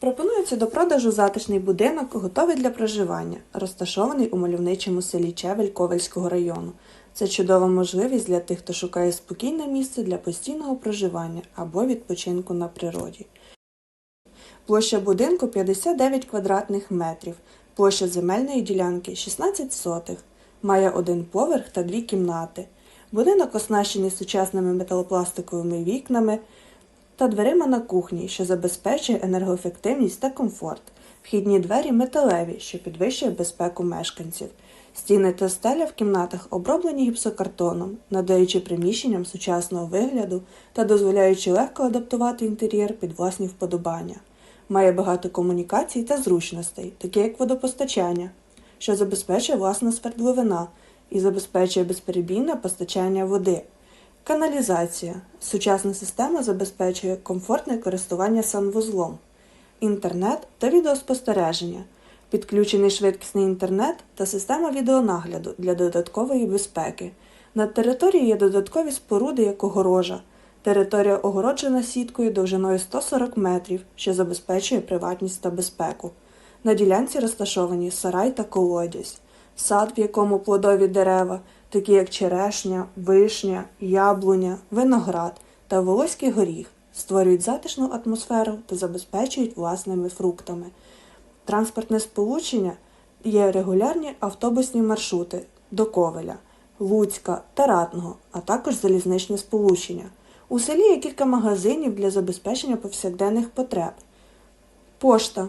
Пропонується до продажу затишний будинок, готовий для проживання, розташований у мальовничому селі Чевель Ковельського району. Це чудова можливість для тих, хто шукає спокійне місце для постійного проживання або відпочинку на природі. Площа будинку 59 квадратних метрів, площа земельної ділянки 16 сотих, має один поверх та дві кімнати. Будинок оснащений сучасними металопластиковими вікнами та дверима на кухні, що забезпечує енергоефективність та комфорт. Вхідні двері металеві, що підвищує безпеку мешканців. Стіни та стеля в кімнатах оброблені гіпсокартоном, надаючи приміщенням сучасного вигляду та дозволяючи легко адаптувати інтер'єр під власні вподобання. Має багато комунікацій та зручностей, такі як водопостачання, що забезпечує власна свердловина і забезпечує безперебійне постачання води. Каналізація. Сучасна система забезпечує комфортне користування санвузлом, інтернет та відеоспостереження, підключений швидкісний інтернет та система відеонагляду для додаткової безпеки. На території є додаткові споруди, як огорожа. Територія огороджена сіткою довжиною 140 метрів, що забезпечує приватність та безпеку. На ділянці розташовані сарай та колодязь, сад, в якому плодові дерева, такі як черешня, вишня, яблуня, виноград та волоський горіх, створюють затишну атмосферу та забезпечують власними фруктами. Транспортне сполучення є регулярні автобусні маршрути до Ковеля, Луцька та Ратного, а також залізничне сполучення. У селі є кілька магазинів для забезпечення повсякденних потреб. Пошта,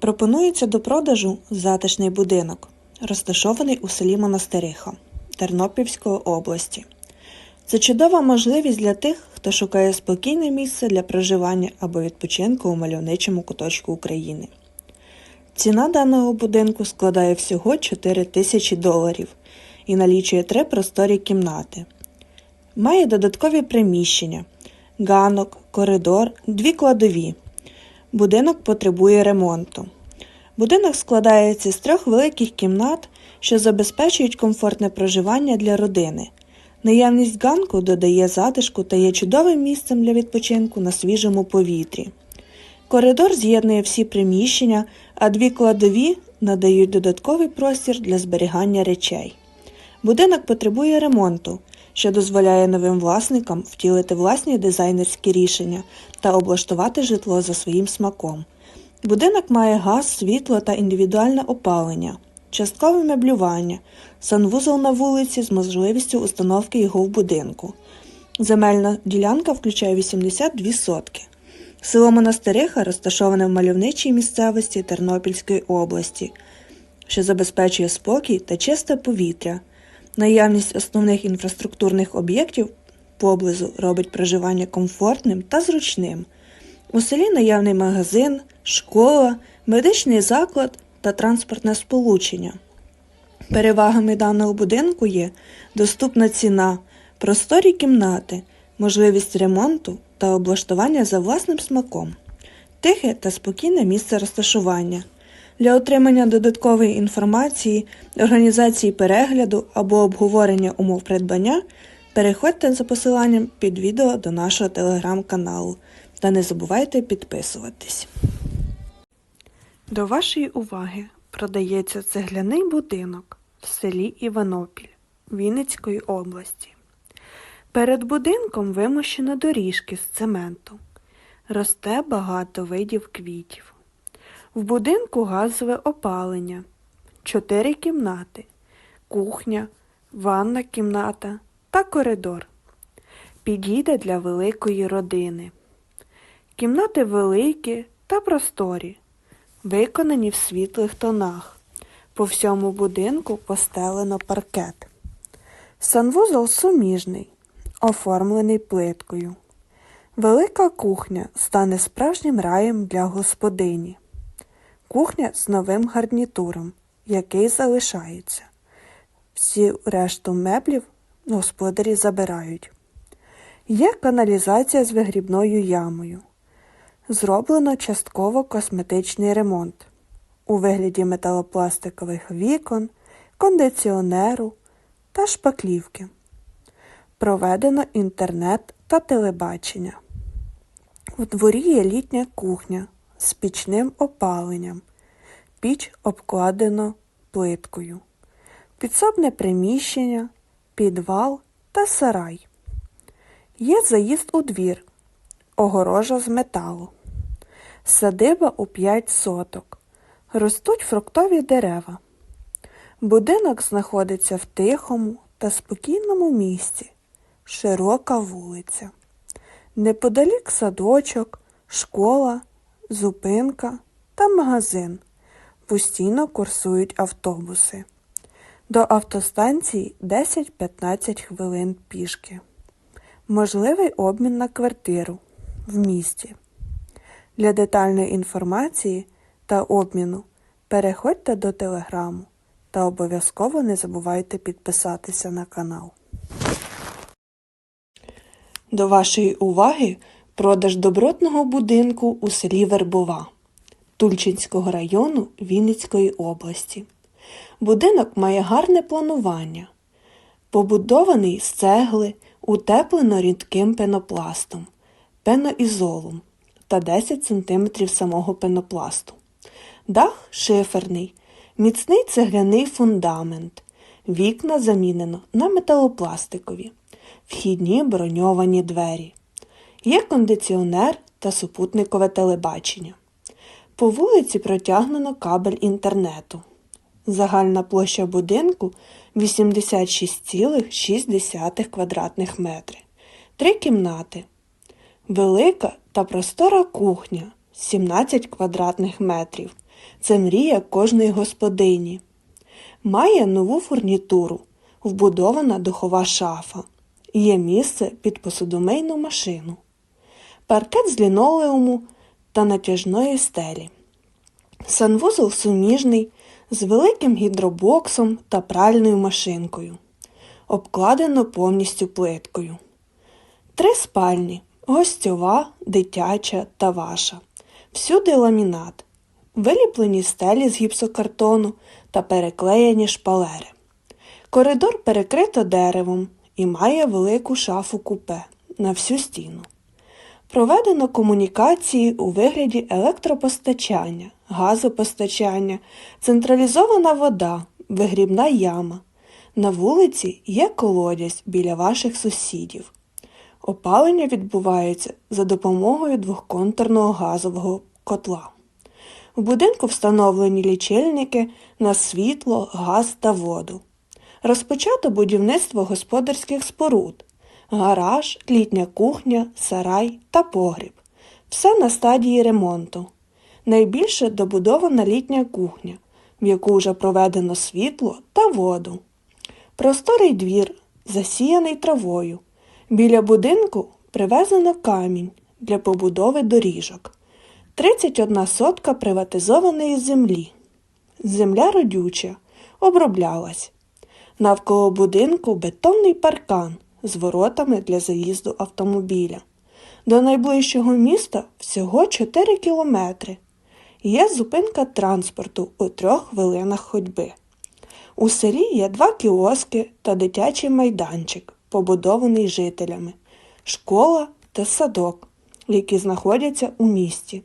Пропонується до продажу затишний будинок, розташований у селі Монастириха Тернопільської області. Це чудова можливість для тих, хто шукає спокійне місце для проживання або відпочинку у мальовничому куточку України. Ціна даного будинку складає всього 4 тисячі доларів і налічує три просторі кімнати. Має додаткові приміщення, ганок, коридор, дві кладові. Будинок потребує ремонту. Будинок складається з трьох великих кімнат, що забезпечують комфортне проживання для родини. Наявність ганку додає затишку та є чудовим місцем для відпочинку на свіжому повітрі. Коридор з'єднує всі приміщення, а дві кладові надають додатковий простір для зберігання речей. Будинок потребує ремонту, що дозволяє новим власникам втілити власні дизайнерські рішення та облаштувати житло за своїм смаком. Будинок має газ, світло та індивідуальне опалення, часткове меблювання, санвузол на вулиці з можливістю установки його в будинку. Земельна ділянка включає 82 сотки. Село Монастириха розташоване в мальовничій місцевості Тернопільської області, що забезпечує спокій та чисте повітря. Наявність основних інфраструктурних об'єктів поблизу робить проживання комфортним та зручним. У селі наявний магазин, школа, медичний заклад та транспортне сполучення. Перевагами даного будинку є доступна ціна, просторі кімнати, можливість ремонту та облаштування за власним смаком, тихе та спокійне місце розташування. Для отримання додаткової інформації, організації перегляду або обговорення умов придбання переходьте за посиланням під відео до нашого телеграм-каналу та не забувайте підписуватись. До вашої уваги продається цегляний будинок в селі Іванопіль Вінницької області. Перед будинком вимощено доріжки з цементу. Росте багато видів квітів. В будинку газове опалення, чотири кімнати, кухня, ванна кімната та коридор. Підійде для великої родини. Кімнати великі та просторі, виконані в світлих тонах. По всьому будинку постелено паркет. Санвузол суміжний, оформлений плиткою. Велика кухня стане справжнім раєм для господині. Кухня з новим гарнітуром, який залишається. Всі решту меблів господарі забирають. Є каналізація з вигрібною ямою. Зроблено частково косметичний ремонт у вигляді металопластикових вікон, кондиціонеру та шпаклівки. Проведено інтернет та телебачення. У дворі є літня кухня з пічним опаленням. Піч обкладено плиткою. Підсобне приміщення, підвал та сарай. Є заїзд у двір, огорожа з металу. Садиба у 5 соток. Ростуть фруктові дерева. Будинок знаходиться в тихому та спокійному місці. Широка вулиця. Неподалік садочок, школа, зупинка та магазин. Постійно курсують автобуси. До автостанції 10-15 хвилин пішки. Можливий обмін на квартиру в місті. Для детальної інформації та обміну переходьте до телеграму та обов'язково не забувайте підписатися на канал. До вашої уваги продаж добротного будинку у селі Вербова Тульчинського району Вінницької області. Будинок має гарне планування. Побудований з цегли, утеплено рідким пенопластом, пеноізолом та 10 см самого пенопласту. Дах шиферний, міцний цегляний фундамент. Вікна замінено на металопластикові, вхідні броньовані двері. Є кондиціонер та супутникове телебачення. По вулиці протягнено кабель інтернету. Загальна площа будинку 86,6 квадратних метри. Три кімнати. Велика та простора кухня 17 квадратних метрів. Це мрія кожної господині. Має нову фурнітуру, вбудована духова шафа. Є місце під посудомийну машину. Паркет з лінолеуму та натяжної стелі. Санвузол суміжний з великим гідробоксом та пральною машинкою. Обкладено повністю плиткою. Три спальні гостьова, дитяча та ваша. Всюди ламінат, виліплені стелі з гіпсокартону та переклеєні шпалери. Коридор перекрито деревом і має велику шафу купе на всю стіну. Проведено комунікації у вигляді електропостачання, газопостачання, централізована вода, вигрібна яма. На вулиці є колодязь біля ваших сусідів. Опалення відбувається за допомогою двохконтурного газового котла. В будинку встановлені лічильники на світло, газ та воду. Розпочато будівництво господарських споруд, гараж, літня кухня, сарай та погріб. Все на стадії ремонту. Найбільше добудована літня кухня, в яку вже проведено світло та воду. Просторий двір, засіяний травою. Біля будинку привезено камінь для побудови доріжок. 31 сотка приватизованої землі. Земля родюча, оброблялась. Навколо будинку бетонний паркан з воротами для заїзду автомобіля. До найближчого міста всього 4 кілометри. Є зупинка транспорту у трьох хвилинах ходьби. У селі є два кіоски та дитячий майданчик, побудований жителями, школа та садок, які знаходяться у місті.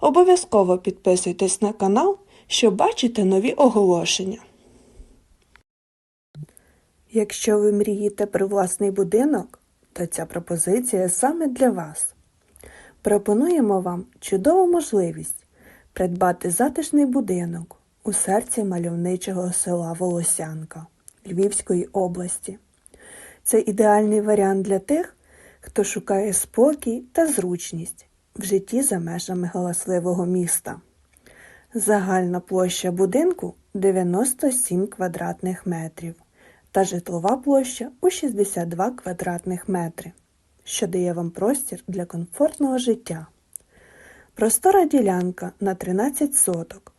Обов'язково підписуйтесь на канал, щоб бачити нові оголошення. Якщо ви мрієте про власний будинок, то ця пропозиція саме для вас. Пропонуємо вам чудову можливість придбати затишний будинок у серці мальовничого села Волосянка Львівської області. Це ідеальний варіант для тих, хто шукає спокій та зручність в житті за межами галасливого міста. Загальна площа будинку 97 квадратних метрів та житлова площа у 62 квадратних метри, що дає вам простір для комфортного життя. Простора ділянка на 13 соток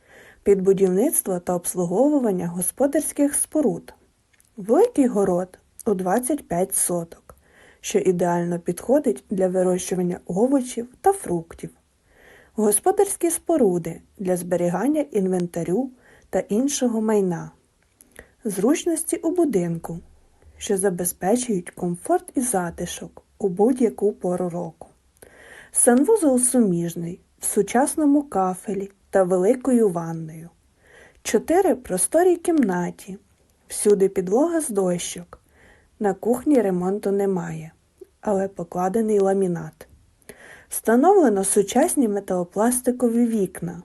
під будівництво та обслуговування господарських споруд. Великий город у 25 соток, що ідеально підходить для вирощування овочів та фруктів. Господарські споруди для зберігання інвентарю та іншого майна. Зручності у будинку, що забезпечують комфорт і затишок у будь-яку пору року. Санвузол суміжний в сучасному кафелі та великою ванною. Чотири просторі кімнаті. Всюди підлога з дощок. На кухні ремонту немає, але покладений ламінат. Встановлено сучасні металопластикові вікна.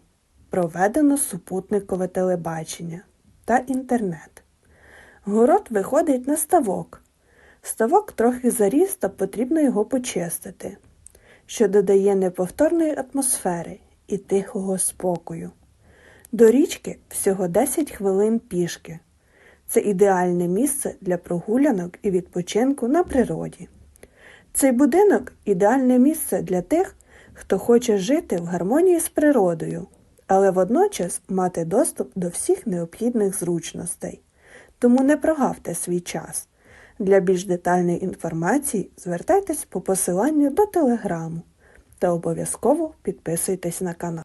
Проведено супутникове телебачення та інтернет. Город виходить на ставок. Ставок трохи заріс та потрібно його почистити, що додає неповторної атмосфери і тихого спокою. До річки всього 10 хвилин пішки. Це ідеальне місце для прогулянок і відпочинку на природі. Цей будинок ідеальне місце для тих, хто хоче жити в гармонії з природою, але водночас мати доступ до всіх необхідних зручностей. Тому не прогавте свій час. Для більш детальної інформації звертайтесь по посиланню до телеграму та обов'язково підписуйтесь на канал.